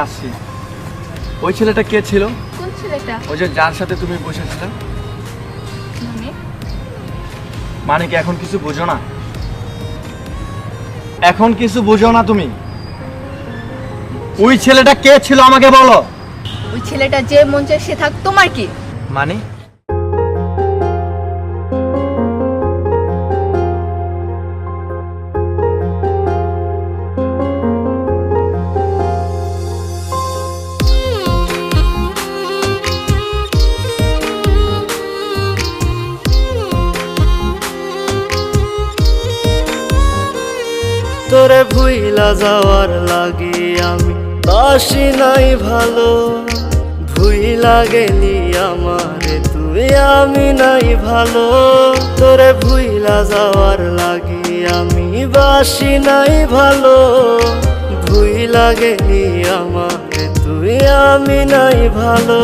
আসছি। ওই ছেলেটা কে ছিল? কোন ছেলেটা? ওই যে যার সাথে তুমি বসেছিলে। মানে? মানে কি এখন কিছু বুঝো না? এখন কিছু বুঝো না তুমি? ওই ছেলেটা কে ছিল আমাকে বলো। ওই ছেলেটা যে মন চায় সে থাক তোমার কি? মানে? ভুইলা যাওয়ার লাগি আমি। বাসি নাই ভালো ভুইলা গেলি আমারে। তুই আমি নাই ভালো, তোরে ভুইলা যাওয়ার লাগি আমি। বাসি নাই ভালো ভুইলা গেলি আমারে। তুই আমি নাই ভালো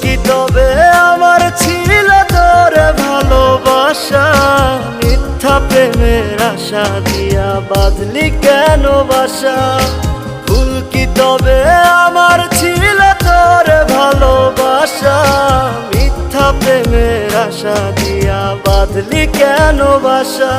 কি তবে আমার ছিল তোরে ভালোবাসা? প্রেমের আশা দিয়া বাঁধলি কেন বাসা? ফুল কি তবে আমার ছিল তোর ভালোবাসা? মিথ্যা প্রেমের আশা দিয়া বাঁধলি কেন বাসা?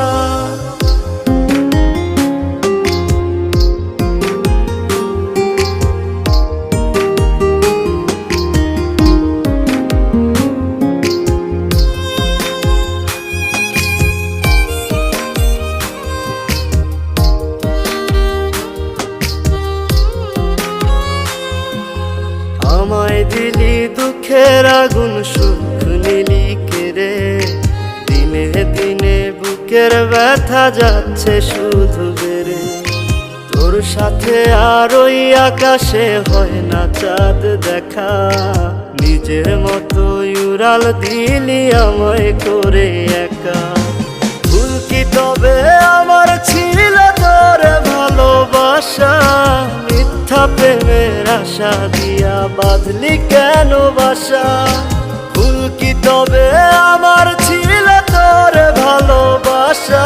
আগুন সুখ নিলি কেড়ে দিনে দিনে বুকের ব্যথা যাচ্ছে শুধু বেড়ে। তোর সাথে আর ওই আকাশে হয় না চাঁদ দেখা। নিজের মতো উড়াল দিলি আমায় করে একা। ভুল কি তবে আমার ছিল তোর ভালোবাসা? মিথ্যা প্রেমের আশা দিয়া বাঁধলি কেন বাসা? ফুল কি তবে আমার ছিল তোর ভালোবাসা?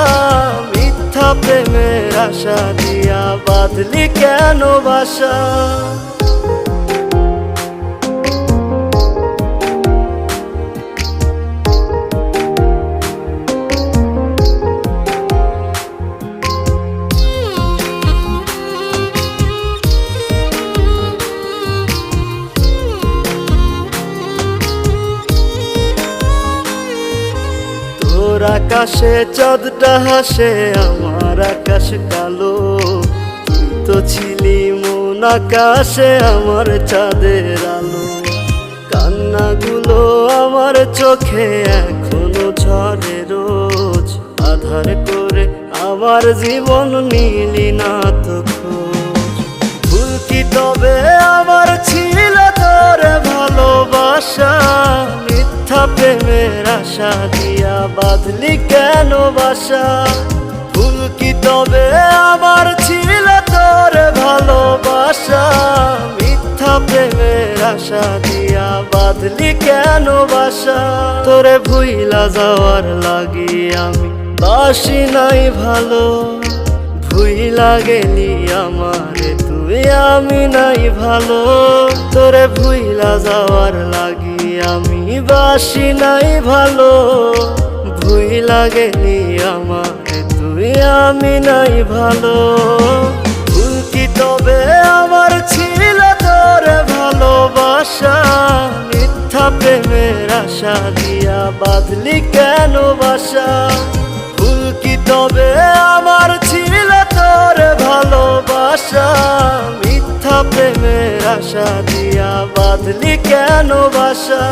মিথ্যা প্রেমের আশা দিয়া বাঁধলি কেন বাসা? হাসে আমার আকাশ কালো। তুই তো ছিলি মন আকাশে আমার চাঁদের আলো। কান্নাগুলো আমার চোখে এখনও ঝরে রোজ। আধার করে আমার জীবন নিলি বাসা ভুল কি তবে আমার ছিল তোর ভালোবাসা? মিথ্যা প্রেমের আশা দিয়া বাঁধলি কেন বাসা? তোরে ভুইলা যাওয়ার লাগি আমি বাসি নাই ভালো। ভুইলা গেলি আমারে তুই, আমি নাই ভালো। তোরে ভুইলা যাওয়ার লাগি আমি বাসি নাই ভালো। ভুইলা গেলি আমারে তুই আমি নাই ভালো। কি তবে আমার ছিল তোর ভালোবাসা? মিথ্যা প্রেমের আশা দিয়া বাঁধলি কেন বাসা? ভুল কি তবে আমার ছিল তোর ভালোবাসা? মিথ্যা প্রেমের আশা দিয়া বাঁধলি কেন বাসা?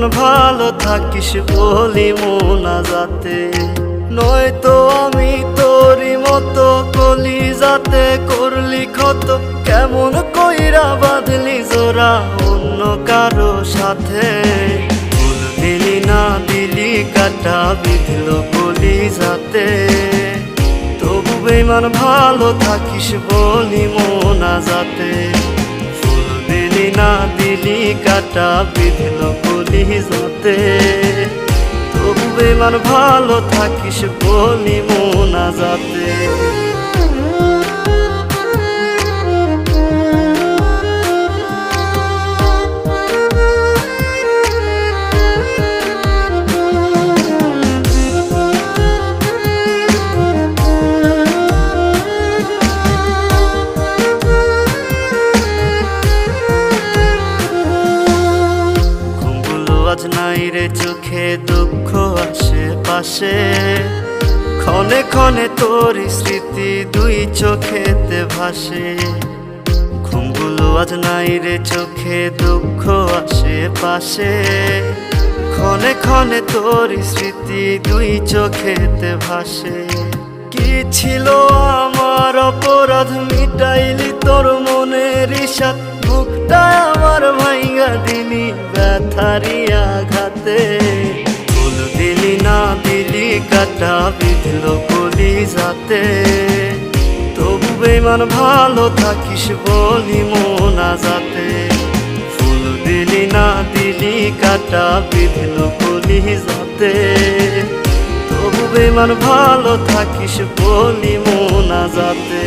বেমান ভালো থাকিস বলি মোনা যাতে নয়তো আমি তোরই মতো কলি যাতে করলি ক্ষত। কেমন কইরা বাঁধলি জোড়া অন্য কারও সাথে। দিলি না দিলি কাটা বিধল কলি যাতে তবু বেমান ভালো থাকিস বলি মোনা যাতে ফুল দিলি না দিলি কাটা বিধল যাতে তবু বেমান ভালো থাকিস বলি মোনা যাতে দুঃখ আসে পাশে ক্ষণে ক্ষণে তোর স্মৃতি দুই চোখেতে ভাসে। ঘুমগুলো আজ নাই রে চোখে, দুঃখ আসে পাশে ক্ষণে ক্ষণে তোর স্মৃতি দুই চোখেতে ভাসে। কি ছিল আমার অপরাধ মিটাইলি তোর মনের ইসাদ মুখটা আমার ভাইঙ্গা দিলি ব্যথারি আঘাতে। দিলি না দিলি কাটা, বিধল কলি যাতে। তবু বেমান ভালো থাকিস বলি মোনা যাতে ফুল দিলি না দিলি কাটা, বিধল কলি যাতে। তবু বেমান ভালো থাকিস বলি মোনা যাতে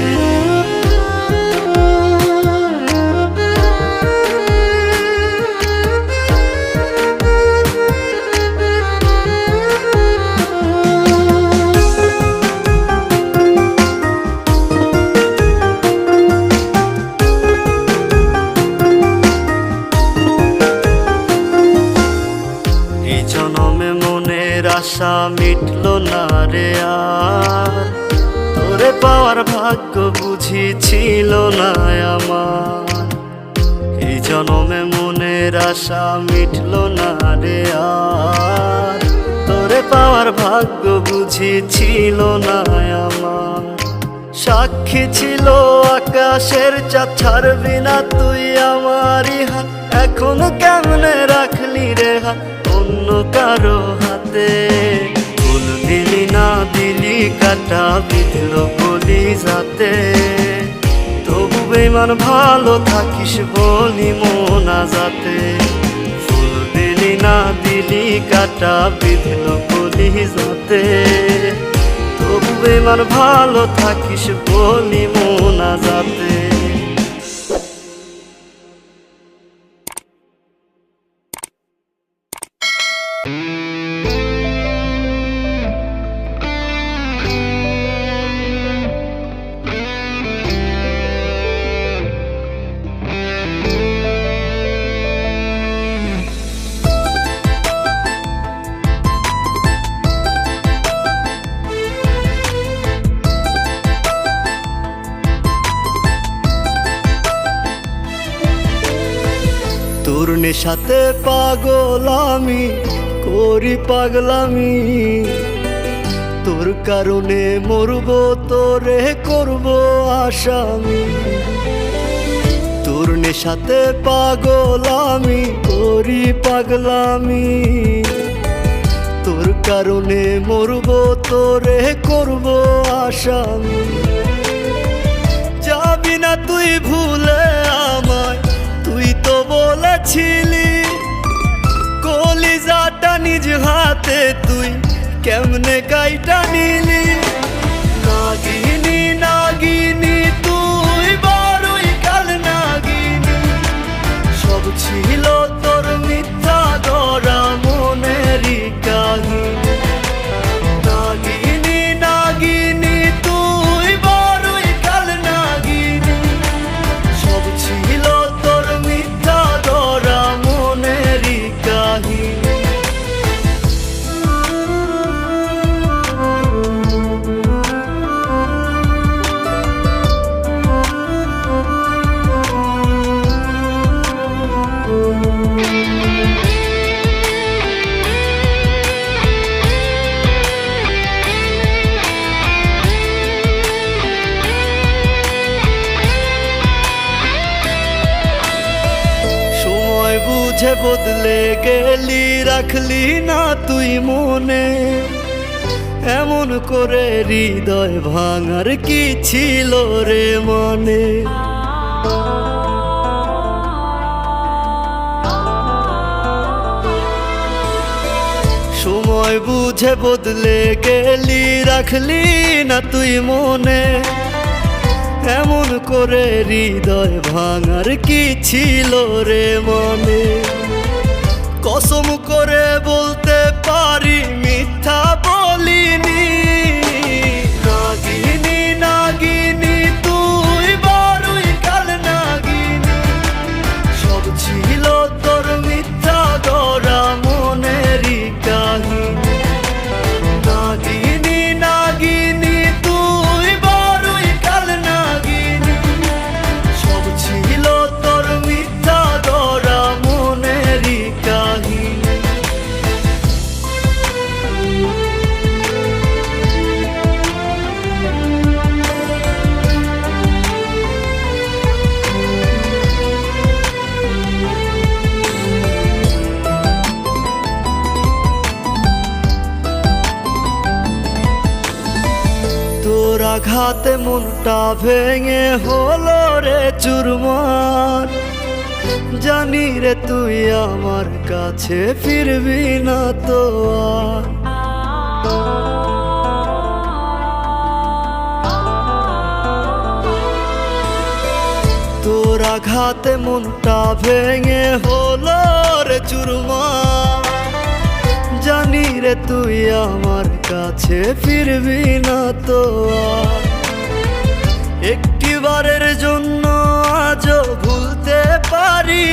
মিটল না রে আর। তোরে পাওয়ার ভাগ্য বুঝি ছিল না আমার। এই জনমে মনের আশা মিটল না রে আর। তোরে পাওয়ার ভাগ্য বুঝি ছিল না আমার। সাক্ষী ছিল আকাশের চাঁদ, ছাড়বি না তুই আমারই হাত। এখন কেমনে রাখলি রে হাত? অন্য কারও হাতে দিলি না দিলি কাটা বিধল বলি যাতে তবু বেমান ভালো থাকিস বলি মোনা যাতে ফুল দিলি না দিলি কাটা বিধল বলি যাতে তবু বেমান ভালো থাকিস বলি মোনা যাতে নেশাতে পাগল আমি, করি পাগলামি। তোর কারণে মরব, তোরে করব আসামি। তোর নেশাতে পাগল আমি, করি পাগলামি। তোর কারণে মরব, তোরে করব আসামি। যাবি না তুই ভুলে তো বলেছিলি কলিজাটা নিজ হাতে তুই কেমনে গাইটা নিলি? তুই কাল সব ছিল বুঝে বদলে গেলি রাখলি না তুই মনে এমন করে হৃদয় ভাঙার কি ছিল রে মনে সময় বুঝে বদলে গেলি রাখলি না তুই মনে এমন করে হৃদয় ভাঙার কি ছিল রে মনে? কসম করে বলতে আঘাতে মনটা ভেঙে হলো রে চুরমার। জানি রে তুই আমার কাছে ফিরবি না তো আর। তোর আঘাতে মনটা ভেঙে হলো রে চুরমার। জানি রে তুই আমার কাছে ফিরবি না তো। একটিবারের জন্য আজও ভুলতে পারিনি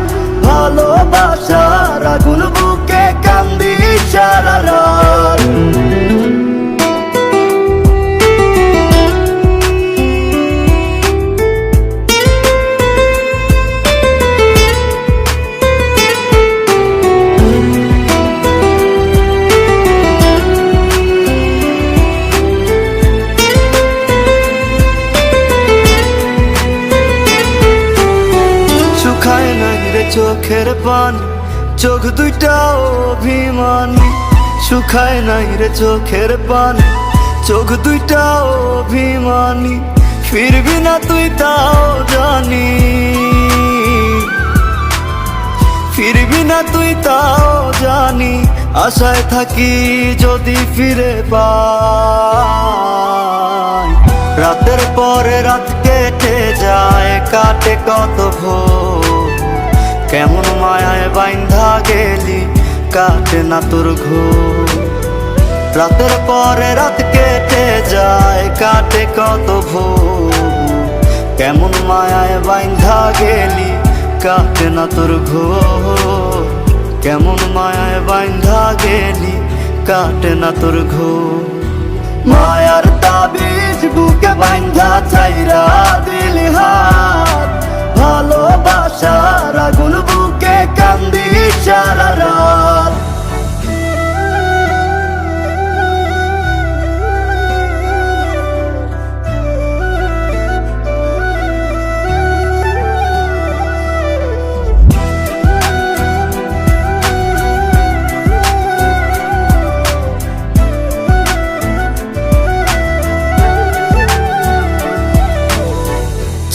ভালোবাসা আগুন বুকে কান্দি সারা রাত। চোখের চোখ দুইটা অভিমানী। শুকায় নাই রে চোখের পানি, চোখ দুইটা অভিমানী। ফিরবি না তুই তাও জানি। ফিরবি না তুই তাও জানি, আশায় থাকি যদি ফিরে পাই। রাতের পরে রাত কেটে যায়, কাটে কত ভোর। কেমন মায়ায় বাইন্ধা গেলি, কাটে না তোর ঘোর। রাতের পরে রাত কেটে যায়, কাটে কত ভোর। কেমন মায়ায় বাইন্ধা গেলি, কাটে না তোর ঘোর। কেমন মায়ায় বাইন্ধা গেলি, কাটে না তোর ঘোর। মায়ার তাবিজ বুকে বাইন্ধা চাইরা দিলি হাত। ভালোবাসার আগুন বুকে কান্দি সারা রাত।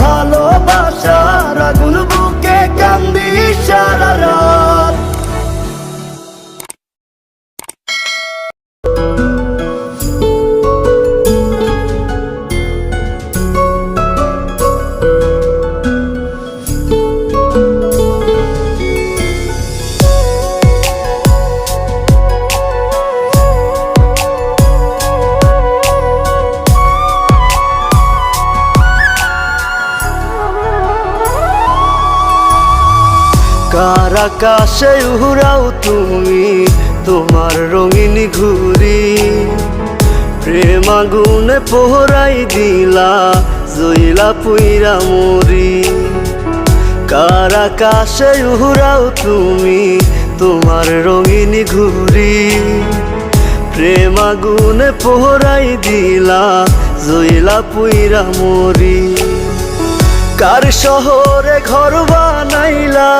ভালোবাসার আগুন বুকে কান্দি সারা আকাশে উড়াও তুমি, তোমার রঙিন ঘুরি প্রেম আগুনে পোহরাই দিলা জইলা পুইরা মরি। কার আকাশে উড়াও তুমি, তোমার রঙিন ঘুরি প্রেম আগুনে পোহরাই দিলা জইলা পুইরা মরি। কার শহরে ঘর বানাইলা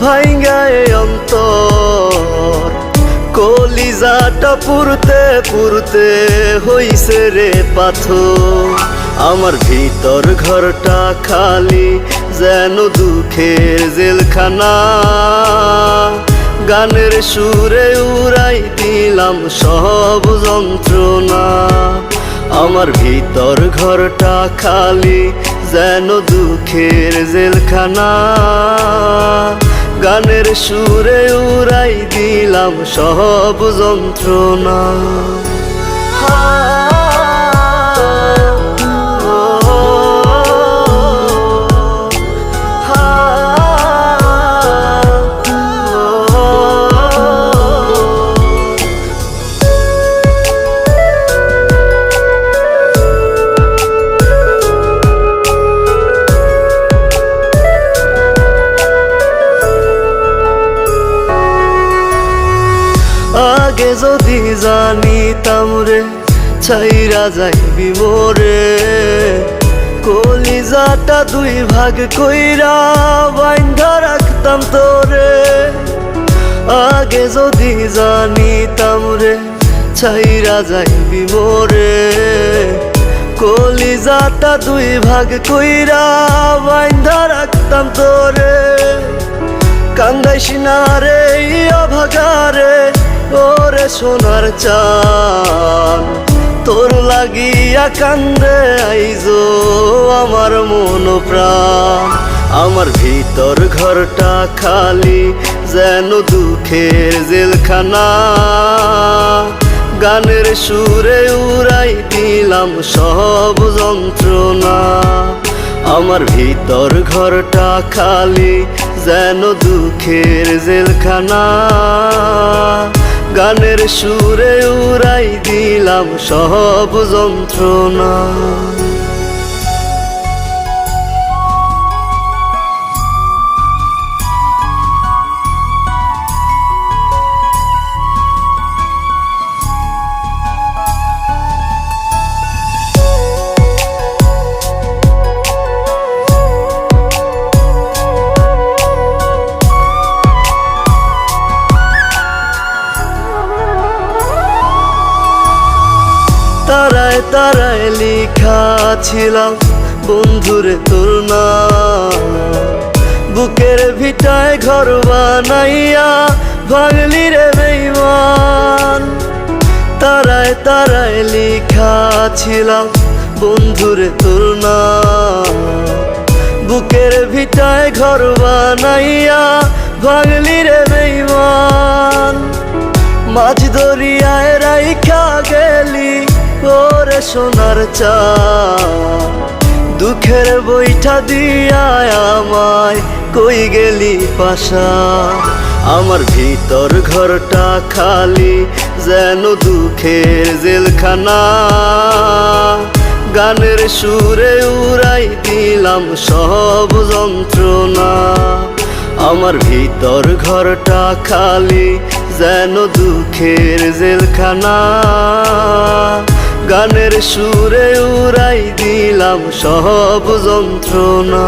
ভাইঙ্গায় অন্তর। কলিজাটা পুরতে পুরতে হইছে রে পাথর। আমার ভিতর ঘরটা খালি যেন দুঃখের জেলখানা। গানের সুরে উড়াই দিলাম সব যন্ত্রণা। আমার ভিতর ঘরটা খালি যেন দুঃখের জেলখানা। গানের সুরে উড়াই দিলাম সব যন্ত্রণা। আগে যদি জানিতাম রে, ছাইরা যাইবি মোরে। কলিজাটা দুই ভাগ কইরা বাইন্ধা রাখতাম তোরে। আগে যদি জানিতাম রে, ছাইরা যাইবি মোরে। কলিজাটা দুই ভাগ কইরা বাইন্ধা রাখতাম তোরে। কান্দাইস না রে অভাগারে। ওরে সোনার চান তোর লাগিয়া কান্দে আইজো আমার মন প্রাণ। আমার ভিতর ঘরটা খালি যেন দুঃখের জেলখানা। গানের সুরে উড়াই দিলাম সব যন্ত্রণা। আমার ভিতর ঘরটা খালি যেন দুঃখের জেলখানা। গানের সুরে উড়াই দিলাম সব যন্ত্রণা। ছিলাম বন্ধুরে তোর না বুকের ভিটায় ঘর বানাইয়া ভাঙলি রে বেইমান। তারায় তারায় লিখা ছিলাম বন্ধুরে তোর না বুকের ভিটায় ঘর বানাইয়া ভাঙলি রে বেইমান। মাঝ দরিয়ায় রাইখা সোনার চা দুঃখের বইটা দিয়া আমায় কই গেলি পাশা? আমার ভিতর ঘরটা খালি যেন দুঃখের জেলখানা। গানের সুরে উড়াই দিলাম সব যন্ত্রণা। আমার ভিতর ঘরটা খালি যেন দুঃখের জেলখানা। গানের সুরে উড়াই দিলাম সব যন্ত্রণা।